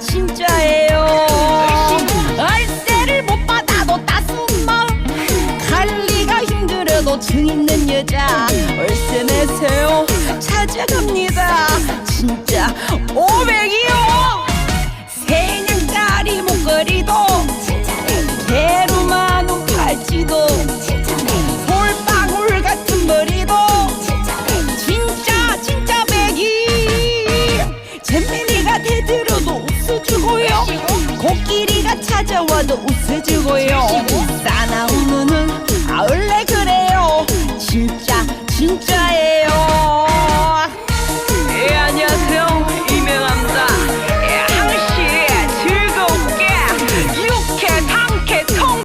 진짜예요. 월세를 못 받아도 따스운 마음. 관리가 힘들어도 증 있는 여자. 얼세 내세요. 찾아갑니다. 진짜. 오 내가 대들어도 웃어주고요. 코끼리가 찾아와도 웃어주고요.